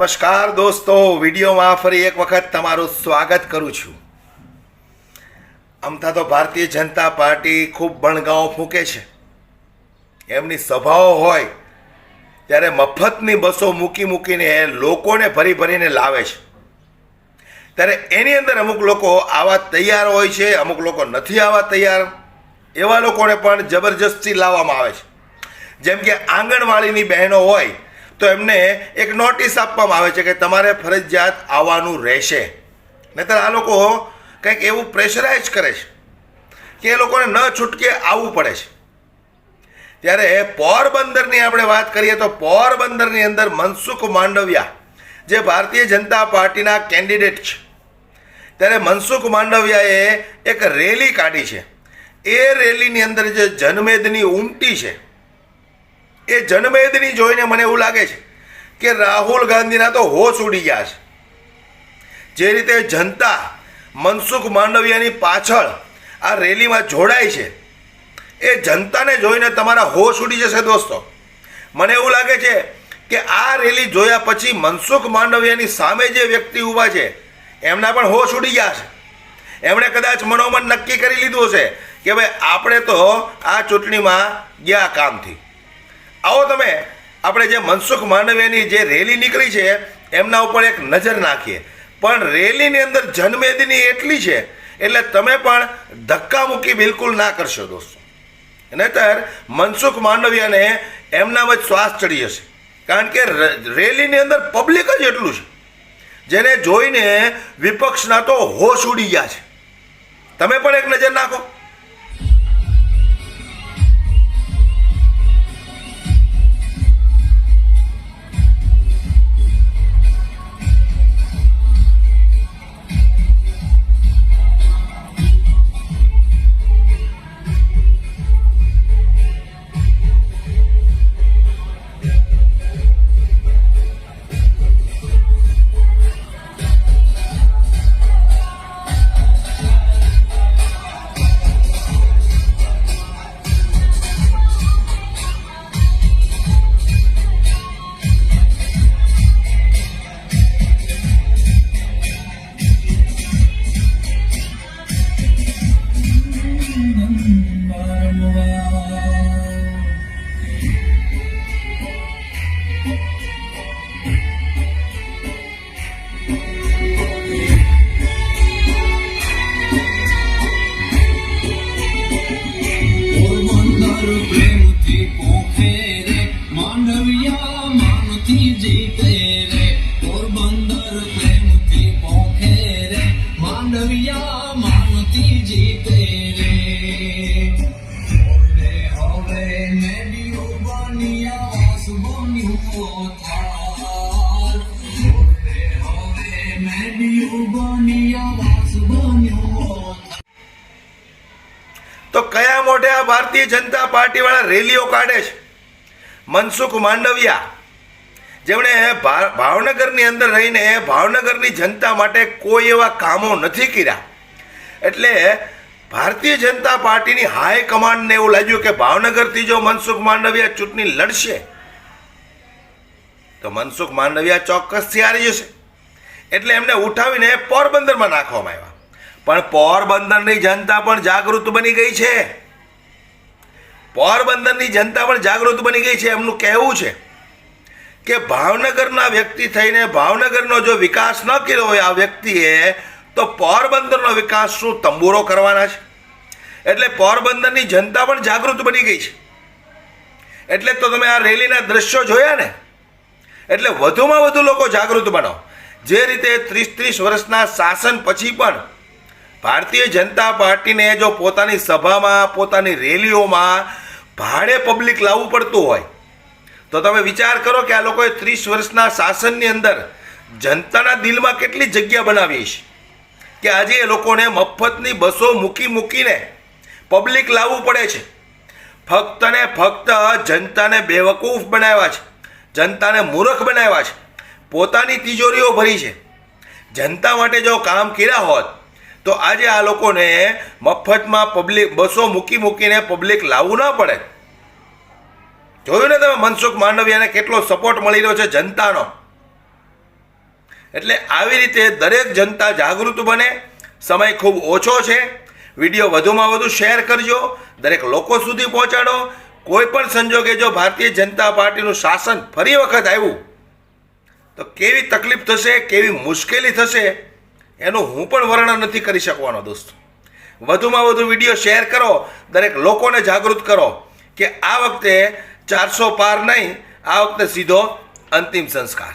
નમસ્કાર દોસ્તો, વિડીયોમાં ફરી એક વખત તમારું સ્વાગત કરું છું. આમતા તો ભારતીય જનતા પાર્ટી ખૂબ બણગાઓ ફૂંકે છે. એમની સભાઓ હોય, ત્યારે મફતની બસો મૂકી મૂકીને લોકોને ભરી ભરીને લાવે છે. ત્યારે એની અંદર અમુક લોકો આવા તૈયાર હોય છે, અમુક લોકો નથી આવા તૈયાર. એવા લોકોને પણ જબરજસ્તી લાવવામાં આવે છે. જેમ કે આંગણવાડીની બહેનો હોય તો એમને એક નોટિસ આપવામાં આવે છે કે તમારે ફરજિયાત આવવાનું રહેશે. નહીતર આ લોકો કંઈક એવું પ્રેશરાઇઝ કરે છે કે એ લોકોને ન છૂટકે આવવું પડે છે. ત્યારે પોરબંદરની આપણે વાત કરીએ તો પોરબંદરની અંદર મનસુખ માંડવિયા, જે ભારતીય જનતા પાર્ટીના કેન્ડિડેટ છે. ત્યારે મનસુખ માંડવિયાએ એક રેલી કાઢી છે. એ રેલીની અંદર જે જનમેદની ઉમટી છે એ જનમેદની જોઈને મને એવું લાગે છે કે રાહુલ ગાંધીના તો હોશ ઉડી ગયા છે. જે રીતે જનતા મનસુખ માંડવિયાની પાછળ આ રેલીમાં જોડાય છે, એ જનતાને જોઈને તમારા હોશ ઉડી જશે દોસ્તો. મને એવું લાગે છે કે આ રેલી જોયા પછી મનસુખ માંડવિયાની સામે જે વ્યક્તિ ઊભા છે, એમના પણ હોશ ઉડી ગયા છે. એમણે કદાચ મનોમન નક્કી કરી લીધું હશે કે ભાઈ આપણે તો આ ચૂંટણીમાં ગયા કામથી. આવો તમે, આપણે જે મનસુખ માંડવિયાની જે રેલી નીકળી છે, એમના ઉપર એક નજર નાખીએ. પણ રેલીની અંદર જનમેદની એટલી છે, એટલે તમે પણ ધક્કા મૂકી બિલકુલ ના કરશો દોસ્તો. નહીતર મનસુખ માંડવિયાને એમનામાં જ શ્વાસ ચડી જશે. કારણ કે રેલીની અંદર પબ્લિક જ એટલું છે. જેને જોઈને વિપક્ષના તો હોશ ઉડી ગયા છે. તમે પણ એક નજર નાખો. ભારતીય જનતા પાર્ટી વાળા રેલીઓ કાઢે છે. મનસુખ માંડવિયા, જેમણે ભાવનગરની અંદર રહીને ભાવનગરની જનતા માટે કોઈ એવા કામો નથી કર્યા. એટલે ભારતીય જનતા પાર્ટીની હાઈ કમાન્ડને એવું લાગ્યું કે ભાવનગરથી જો મનસુખ માંડવિયા ચૂંટણી લડશે, તો મનસુખ માંડવિયા ચોક્કસથી હારી જશે. એટલે એમને ઉઠાવીને પોરબંદરમાં નાખવામાં આવ્યા. પણ પોરબંદરની જનતા પણ જાગૃત બની ગઈ છે. પોરબંદરની જનતા પણ જાગૃત બની ગઈ છે, એમનું કહેવું છે કે ભાવનગરના વ્યક્તિ થઈને ભાવનગરનો જો વિકાસ ન કર્યો હોય આ વ્યક્તિએ, તો પોરબંદરનો વિકાસ શું તંબુરો કરવાના છે? એટલે પોરબંદરની જનતા પણ જાગૃત બની ગઈ છે. એટલે તો તમે આ રેલીના દ્રશ્યો જોયા ને? એટલે વધુમાં વધુ લોકો જાગૃત બનો. જે રીતે ત્રીસ ત્રીસ વર્ષના શાસન પછી પણ ભારતીય જનતા પાર્ટીને જો પોતાની સભામાં, પોતાની રેલીઓમાં ભાડે પબ્લિક લાવવું પડતું હોય, તો તમે વિચાર કરો કે આ લોકોએ ત્રીસ વર્ષના શાસનની અંદર જનતાના દિલમાં કેટલી જગ્યા બનાવી છે? કે આજે એ લોકોને મફતની બસો મૂકી મૂકીને પબ્લિક લાવવું પડે છે? ફક્ત ને ફક્ત જનતાને બેવકૂફ બનાવ્યા છે, જનતાને મૂર્ખ બનાવ્યા છે, પોતાની તિજોરીઓ ભરી છે. જનતા માટે જો કામ કર્યા હોત તો આજે આ લોકોને મફતમાં પબ્લિક બસો મૂકી મૂકીને પબ્લિક લાવવું ના પડે. જોયું ને તમે મનસુખ માંડવિયાને કેટલો સપોર્ટ મળી રહ્યો છે જનતાનો? એટલે આવી રીતે દરેક જનતા જાગૃત બને. સમય ખૂબ ઓછો છે. વીડિયો વધુમાં વધુ શેર કરજો. દરેક લોકો સુધી પહોંચાડો. કોઈ પણ સંજોગે જો ભારતીય જનતા પાર્ટીનું શાસન ફરી વખત આવ્યું, તો કેવી તકલીફ થશે, કેવી મુશ્કેલી થશે? એનું હું પણ વર્ણન નથી કરી શકવાનો, દોસ્તો. વધુમાં વધુ વીડિયો શેર કરો, દરેક લોકોને જાગૃત કરો કે આ વખતે ચારસો પાર નહીં, આ વખતે સીધો અંતિમ સંસ્કાર.